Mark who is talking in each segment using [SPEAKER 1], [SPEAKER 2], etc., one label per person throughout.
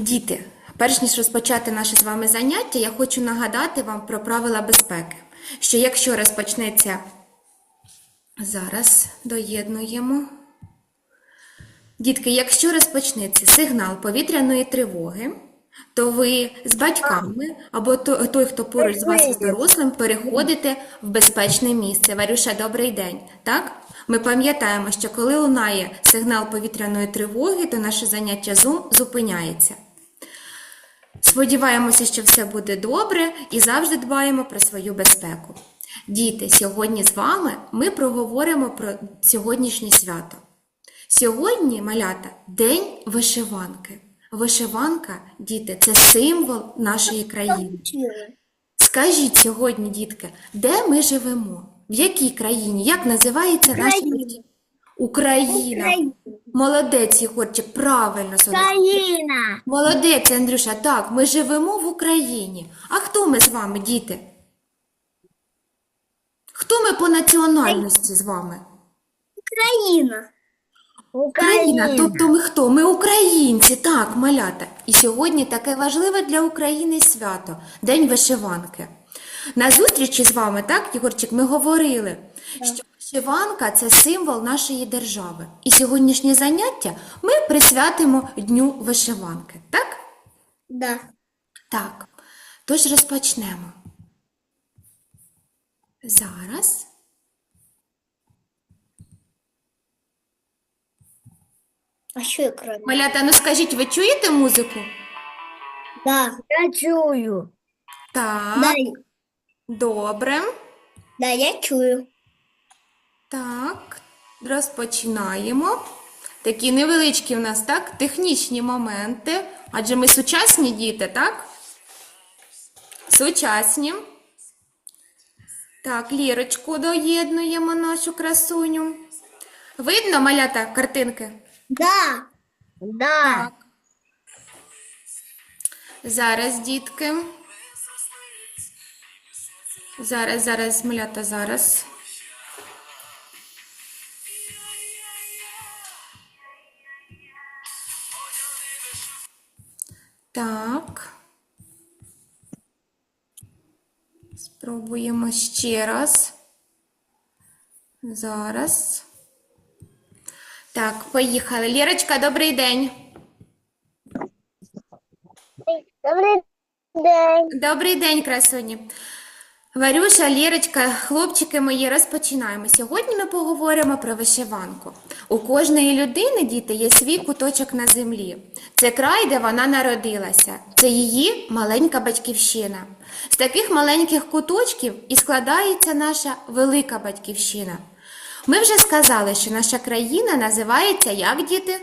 [SPEAKER 1] Діти, перш ніж розпочати наше з вами заняття, я хочу нагадати вам про правила безпеки. Що якщо розпочнеться зараз доєднуємо. Дітки, якщо розпочнеться сигнал повітряної тривоги, то ви з батьками або той, хто поруч з вас із дорослим, переходите в безпечне місце. Варюша, добрий день. Так? Ми пам'ятаємо, що коли лунає сигнал повітряної тривоги, то наше заняття Zoom зупиняється. Сподіваємося, що все буде добре і завжди дбаємо про свою безпеку. Діти, сьогодні з вами ми проговоримо про сьогоднішнє свято. Сьогодні, малята, День вишиванки. Вишиванка, діти, це символ нашої країни. Скажіть сьогодні, дітки, де ми живемо? В якій країні? Як називається наша
[SPEAKER 2] Україна.
[SPEAKER 1] Україна? Молодець, Єгорчик, правильно сонечко.
[SPEAKER 2] Країна.
[SPEAKER 1] Молодець, Андрюша, так, ми живемо в Україні. А хто ми з вами, діти? Хто ми по національності з вами?
[SPEAKER 2] Україна.
[SPEAKER 1] Україна, тобто ми хто? Ми українці, так, малята. І сьогодні таке важливе для України свято День вишиванки. На зустрічі з вами, так, Єгорчик, ми говорили, що вишиванка це символ нашої держави. І сьогоднішнє заняття ми присвятимо Дню вишиванки, так?
[SPEAKER 2] Да.
[SPEAKER 1] Так, тож розпочнемо. Зараз.
[SPEAKER 2] А що екран?
[SPEAKER 1] Малята, ну скажіть, ви чуєте музику?
[SPEAKER 2] Да. Я чую.
[SPEAKER 1] Так,
[SPEAKER 2] Да,
[SPEAKER 1] добре.
[SPEAKER 2] да, я чую.
[SPEAKER 1] Так, розпочинаємо. Такі невеличкі в нас, так, технічні моменти. Адже ми сучасні діти, так? Сучасні. Так, лірочку доєднуємо нашу красуню. Видно, малята, картинки?
[SPEAKER 2] Да. Да.
[SPEAKER 1] Так. Зараз, дітки. Зараз, зараз, малята, зараз. Так. Спробуємо ще раз. Зараз. Так, поїхали. Лірочка, добрий день.
[SPEAKER 2] Добрий день.
[SPEAKER 1] Добрий день, красуні. Варюша, Лірочка, хлопчики мої, розпочинаємо. Сьогодні ми поговоримо про вишиванку. У кожної людини, діти, є свій куточок на землі. Це край, де вона народилася. Це її маленька батьківщина. З таких маленьких куточків і складається наша велика батьківщина. Ми вже сказали, що наша країна називається як діти?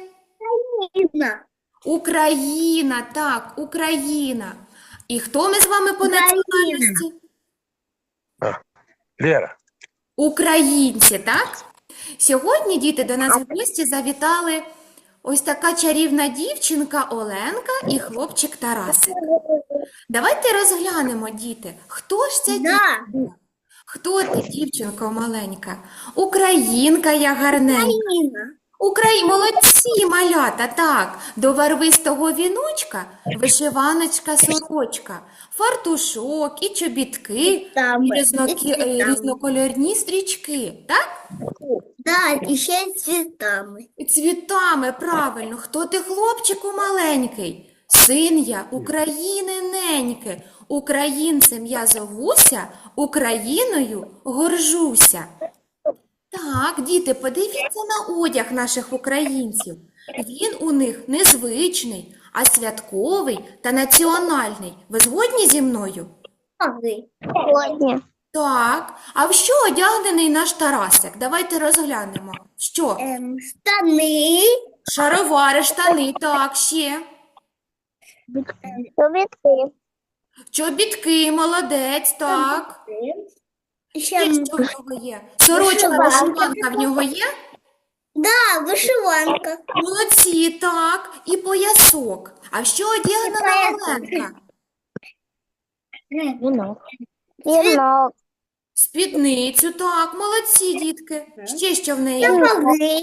[SPEAKER 2] Україна.
[SPEAKER 1] Україна, так, Україна. І хто ми з вами по
[SPEAKER 2] Україна.
[SPEAKER 1] національності?
[SPEAKER 3] Лера,
[SPEAKER 1] Українці, так? Сьогодні діти до нас в гості завітали ось така чарівна дівчинка Оленка і хлопчик Тарасик. Давайте розглянемо, діти, хто ж ця
[SPEAKER 2] Да.
[SPEAKER 1] дівчинка? Хто ти, дівчинко маленька? Українка я гарненька.
[SPEAKER 2] Україна.
[SPEAKER 1] Украї... Молодці, малята, так. До варвистого віночка вишиваночка сорочка, фартушок і чобітки,
[SPEAKER 2] Там.
[SPEAKER 1] і різнокі...
[SPEAKER 2] і
[SPEAKER 1] е, різнокольорні стрічки, так?
[SPEAKER 2] Да, і ще й цвітами.
[SPEAKER 1] І цвітами, правильно. Хто ти, хлопчику маленький? Син я України неньки. Українцем я зовуся, Україною горжуся. Так, діти, подивіться на одяг наших українців. Він у них незвичний, а святковий та національний. Ви згодні зі мною?
[SPEAKER 2] Сьогодні.
[SPEAKER 1] Так. А в що одягнений наш Тарасик? Давайте розглянемо. Що?
[SPEAKER 2] Ем, штани.
[SPEAKER 1] Шаровари, штани, так, ще.
[SPEAKER 2] Чобітки.
[SPEAKER 1] Чобітки, молодець, так.
[SPEAKER 2] І
[SPEAKER 1] Ще
[SPEAKER 2] Ще,
[SPEAKER 1] що в нього є? Сорочка,
[SPEAKER 2] Вишиванка.
[SPEAKER 1] вишиванка в нього є?
[SPEAKER 2] да, вишиванка.
[SPEAKER 1] Молодці, так. І поясок. А що одягнена
[SPEAKER 2] поясок.
[SPEAKER 1] Оленка?
[SPEAKER 2] Вінок.
[SPEAKER 4] Вінок,
[SPEAKER 1] Спідницю, так, молодці, дітки. Ще що в неї? є?
[SPEAKER 2] Сапоги.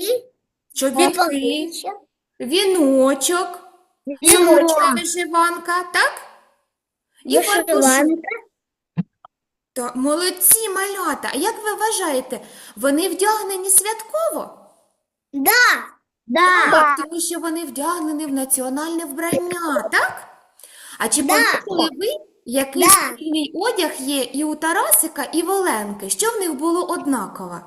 [SPEAKER 1] Чобітки,
[SPEAKER 2] Сапоги.
[SPEAKER 1] віночок. Сорочка вишиванка, так? І фартушок.
[SPEAKER 2] Вишиванка.
[SPEAKER 1] Та молодці малята. А як ви вважаєте, вони вдягнені святково?
[SPEAKER 2] Да.
[SPEAKER 1] Так, тому що вони вдягнені в національне вбрання, так? А чи
[SPEAKER 2] Да.
[SPEAKER 1] помітили ви, який
[SPEAKER 2] Да.
[SPEAKER 1] спільний одяг є і у Тарасика, і в Оленки? Що в них було однаково?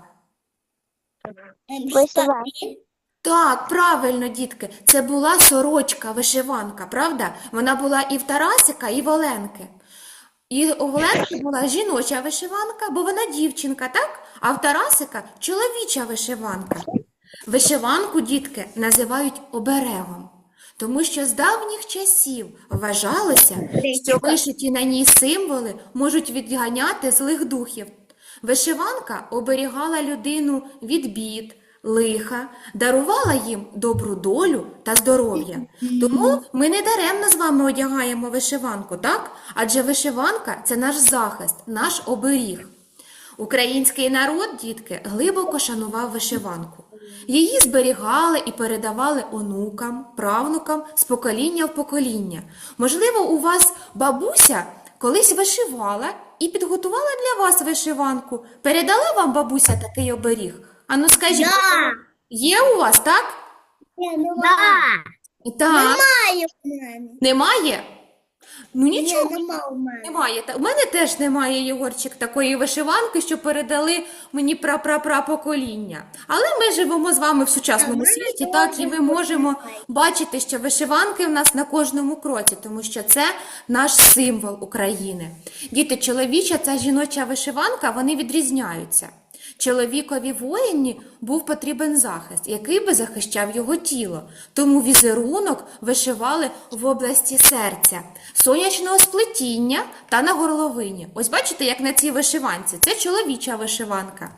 [SPEAKER 1] Так, правильно, дітки, це була сорочка, вишиванка, правда? Вона була і в Тарасика, і в Оленки. І у Оленки була жіноча вишиванка, бо вона дівчинка, так? А в Тарасика чоловіча вишиванка. Вишиванку, дітки, називають оберегом, тому що з давніх часів вважалося, що вишиті на ній символи можуть відганяти злих духів. Вишиванка оберігала людину від бід, лиха, дарувала їм добру долю та здоров'я. Тому ми не даремно з вами одягаємо вишиванку, так? Адже вишиванка це наш захист, наш оберіг. Український народ, дітки, глибоко шанував вишиванку. Її зберігали і передавали онукам, правнукам з покоління в покоління. Можливо, у вас бабуся колись вишивала і підготувала для вас вишиванку. Передала вам бабуся такий оберіг? Ану скажіть,
[SPEAKER 2] Да.
[SPEAKER 1] є у вас, так?
[SPEAKER 2] Да.
[SPEAKER 1] Так.
[SPEAKER 2] Немає в мене.
[SPEAKER 1] Немає? Ну
[SPEAKER 2] Ні,
[SPEAKER 1] нічого.
[SPEAKER 2] нема в мене.
[SPEAKER 1] Немає. Та- У мене теж немає, Єгорчик, такої вишиванки, що передали мені прапрапра покоління. Але ми живемо з вами в сучасному
[SPEAKER 2] мене
[SPEAKER 1] світі,
[SPEAKER 2] теж
[SPEAKER 1] так, і ми можемо
[SPEAKER 2] немає.
[SPEAKER 1] бачити, що вишиванки в нас на кожному кроці, тому що це наш символ України. Діти, чоловіча та жіноча вишиванка, вони відрізняються. Чоловікові воїні був потрібен захист, який би захищав його тіло. Тому візерунок вишивали в області серця, сонячного сплетіння та на горловині. Ось бачите, як на цій вишиванці. Це чоловіча вишиванка.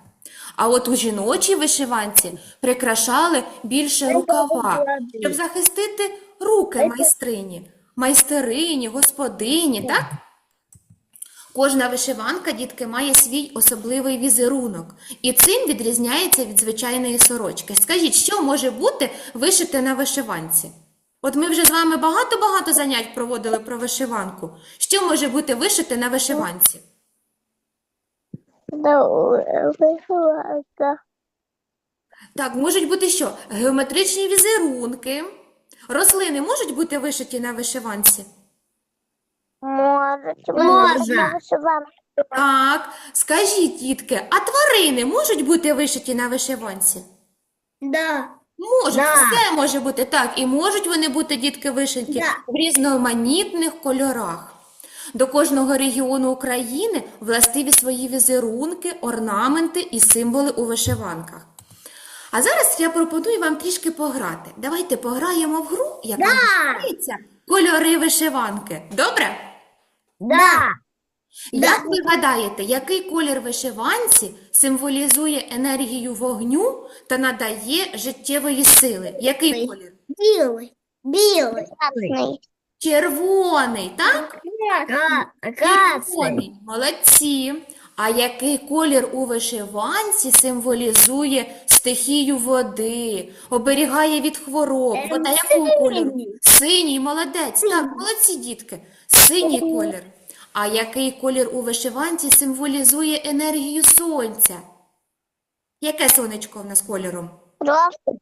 [SPEAKER 1] А от у жіночій вишиванці прикрашали більше рукава, щоб захистити руки майстрині, майстерині, господині, так? Кожна вишиванка, дітки, має свій особливий візерунок, і цим відрізняється від звичайної сорочки. Скажіть, що може бути вишите на вишиванці? От ми вже з вами багато-багато занять проводили про вишиванку. Що може бути вишите на вишиванці?
[SPEAKER 2] Вишиванка.
[SPEAKER 1] Так, можуть бути що? Геометричні візерунки. Рослини можуть бути вишиті на вишиванці?
[SPEAKER 2] Може.
[SPEAKER 3] Може.
[SPEAKER 1] Так, скажіть, дітки, а тварини можуть бути вишиті на вишиванці?
[SPEAKER 2] Да.
[SPEAKER 1] Можуть,
[SPEAKER 3] Да.
[SPEAKER 1] все може бути так. І можуть вони бути, дітки, вишиті
[SPEAKER 2] Да.
[SPEAKER 1] в різноманітних кольорах. До кожного регіону України властиві свої візерунки, орнаменти і символи у вишиванках. А зараз я пропоную вам трішки пограти. Давайте пограємо в гру, яка називається Кольори вишиванки. Добре?
[SPEAKER 3] Да.
[SPEAKER 1] Як ви гадаєте, який колір вишиванці символізує енергію вогню та надає життєвої сили? Який колір?
[SPEAKER 2] Білий. Білий.
[SPEAKER 1] Червоний, так?
[SPEAKER 3] Красный.
[SPEAKER 1] Червоний. Молодці. А який колір у вишиванці символізує стихію води, оберігає від хвороб? Вода якого кольору? Синій, молодець. Так, молодці дітки. Синій колір. А який колір у вишиванці символізує енергію сонця? Яке сонечко в нас кольором? Жовте.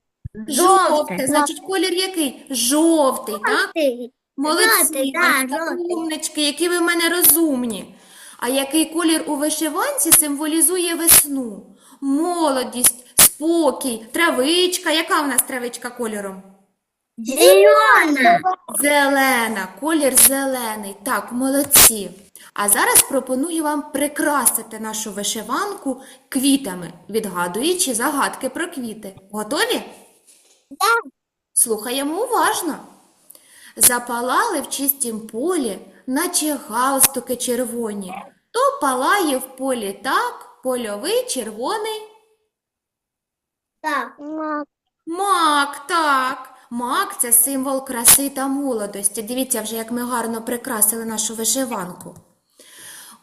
[SPEAKER 3] Жовте.
[SPEAKER 1] Значить, колір який? Жовтий, так? Молодці, умнички, які ви в мене розумні. А який колір у вишиванці символізує весну? Молодість, спокій, травичка. Яка в нас травичка кольором?
[SPEAKER 2] Зелена.
[SPEAKER 1] Зелена, колір зелений. Так, молодці. А зараз пропоную вам прикрасити нашу вишиванку квітами, відгадуючи загадки про квіти. Готові? Слухаємо уважно. Запалали в чистім полі, наче галстуки червоні. То палає в полі так, польовий червоний
[SPEAKER 2] Так.
[SPEAKER 1] Мак, так. Мак це символ краси та молодості. Дивіться вже, як ми гарно прикрасили нашу вишиванку.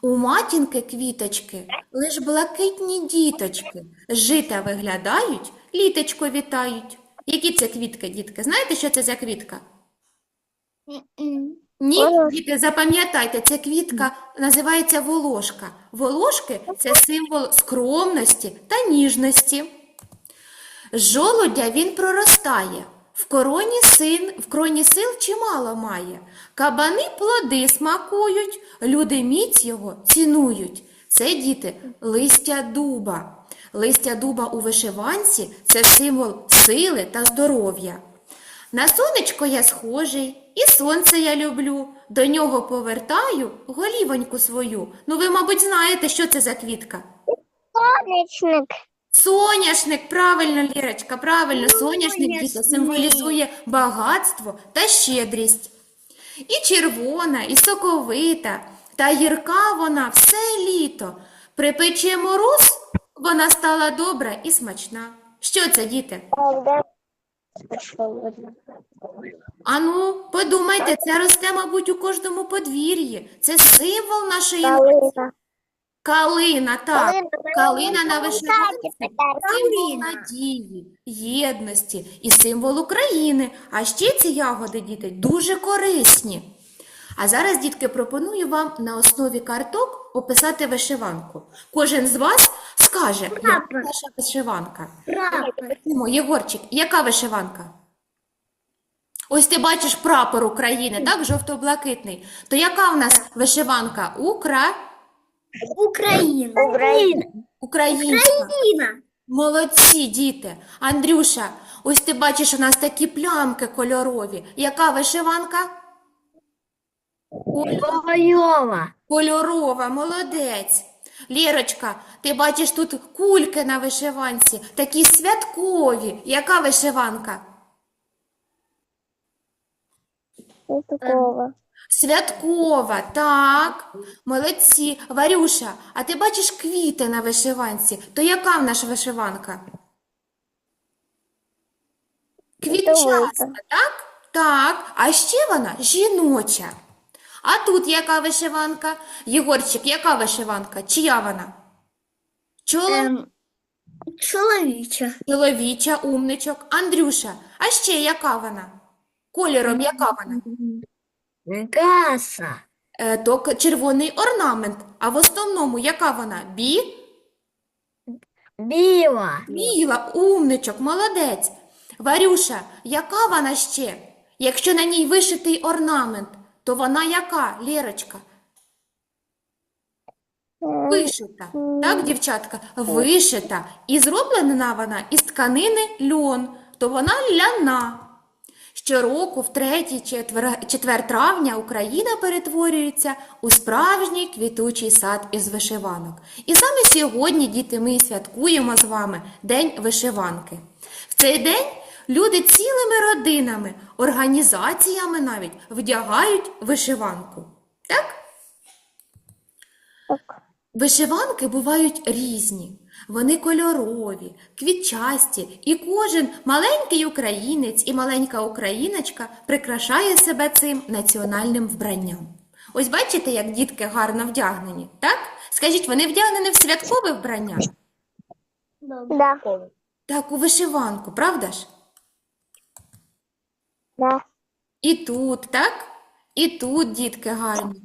[SPEAKER 1] У матінки квіточки лиш блакитні діточки. Жита виглядають, літочко вітають. Які це квітки, дітки? Знаєте, що це за квітка? Ні, діти, запам'ятайте, ця квітка називається волошка. Волошки – це символ скромності та ніжності. З жолудя він проростає, в короні син, в кроні сил чимало має. Кабани плоди смакують, люди міць його цінують. Це діти листя дуба. Листя дуба у вишиванці це символ сили та здоров'я. На сонечко я схожий, і сонце я люблю. До нього повертаю голівоньку свою. Ну, ви, мабуть, знаєте, що це за квітка.
[SPEAKER 3] Сонячник.
[SPEAKER 1] Соняшник, правильно, Лірочка, правильно, соняшник діти символізує багатство та щедрість. І червона, і соковита, та гірка вона все літо. Припече мороз, вона стала добра і смачна. Що це, діти? Ану, подумайте, це росте, мабуть, у кожному подвір'ї. Це символ нашої нації. Калина, так. Калина на вишиванці символ надії, єдності і символ України. А ще ці ягоди, діти, дуже корисні. А зараз, дітки, пропоную вам на основі карток описати вишиванку. Кожен з вас скаже, яка ваша вишиванка.
[SPEAKER 2] Прапор.
[SPEAKER 1] Єгорчик, яка вишиванка? Ось ти бачиш прапор України, так, жовто-блакитний. То яка в нас вишиванка? Укра...
[SPEAKER 2] Україна.
[SPEAKER 3] Україна.
[SPEAKER 1] Українська.
[SPEAKER 2] Україна.
[SPEAKER 1] Молодці, діти. Андрюша, ось ти бачиш у нас такі плямки кольорові. Яка вишиванка?
[SPEAKER 3] Бойова.
[SPEAKER 1] Кольорова, молодець. Лірочка, ти бачиш тут кульки на вишиванці, такі святкові. Яка вишиванка?
[SPEAKER 3] Такого.
[SPEAKER 1] Святкова, так. Молодці. Варюша, а ти бачиш квіти на вишиванці? То яка в наша вишиванка? Квітчаста, так? Так. А ще вона жіноча. А тут яка вишиванка? Єгорчик, яка вишиванка? Чия вона? Чоло...
[SPEAKER 2] Ем, чоловіча.
[SPEAKER 1] Чоловіча, умничок. Андрюша, а ще яка вона? Кольором яка вона?
[SPEAKER 3] Каса.
[SPEAKER 1] Е, то к- червоний орнамент. А в основному яка вона? Бі?
[SPEAKER 3] Біла.
[SPEAKER 1] Біла, умничок, молодець. Варюша, яка вона ще? Якщо на ній вишитий орнамент, то вона яка, Лєрочка? Вишита. Так, дівчатка? Вишита. І зроблена вона із тканини льон, то вона ляна. Щороку, в третій четвер, четвер травня, Україна перетворюється у справжній квітучий сад із вишиванок. І саме сьогодні, діти, ми святкуємо з вами День вишиванки. В цей день люди цілими родинами, організаціями навіть вдягають вишиванку. Так? Вишиванки бувають різні, вони кольорові, квітчасті, і кожен маленький українець і маленька україночка прикрашає себе цим національним вбранням. Ось бачите, як дітки гарно вдягнені, так? Скажіть, вони вдягнені в святкове вбрання?
[SPEAKER 3] Да.
[SPEAKER 1] Так, у вишиванку, правда ж?
[SPEAKER 3] Да.
[SPEAKER 1] І тут, так? І тут, дітки, гарні.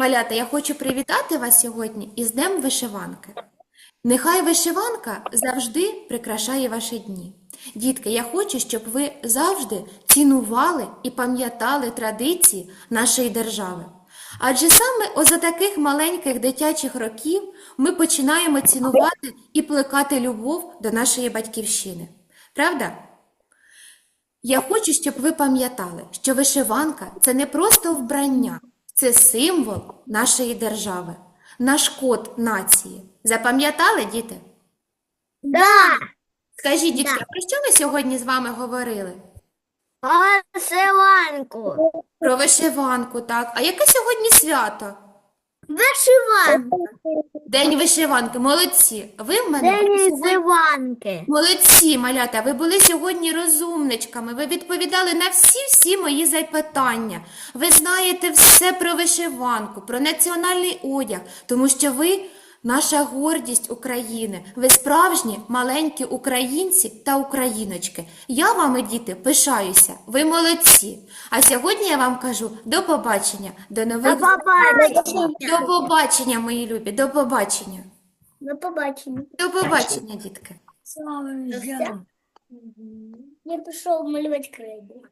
[SPEAKER 1] Малята, я хочу привітати вас сьогодні із Днем вишиванки. Нехай вишиванка завжди прикрашає ваші дні. Дітки, я хочу, щоб ви завжди цінували і пам'ятали традиції нашої держави. Адже саме оза таких маленьких дитячих років ми починаємо цінувати і плекати любов до нашої батьківщини. Правда? Я хочу, щоб ви пам'ятали, що вишиванка це не просто вбрання, це символ нашої держави, наш код нації. Запам'ятали, діти?
[SPEAKER 2] Да.
[SPEAKER 1] Скажіть, дітки, про що ми сьогодні з вами говорили?
[SPEAKER 3] Про Вишиванку.
[SPEAKER 1] Про вишиванку, так. А яке сьогодні свято?
[SPEAKER 2] Вишиванка.
[SPEAKER 1] День вишиванки. Молодці. Ви в мене
[SPEAKER 3] День
[SPEAKER 1] сьогодні
[SPEAKER 3] вишиванки.
[SPEAKER 1] Молодці, малята, ви були сьогодні розумничками. Ви відповідали на всі-всі мої запитання. Ви знаєте все про вишиванку, про національний одяг, тому що ви наша гордість України. Ви справжні маленькі українці та україночки. Я вами, діти, пишаюся. Ви молодці. А сьогодні я вам кажу до побачення, до нових
[SPEAKER 3] До побачення.
[SPEAKER 1] До побачення, мої любі, до побачення.
[SPEAKER 2] До побачення.
[SPEAKER 1] До побачення, дітки.
[SPEAKER 2] Я пішов малювати крейду.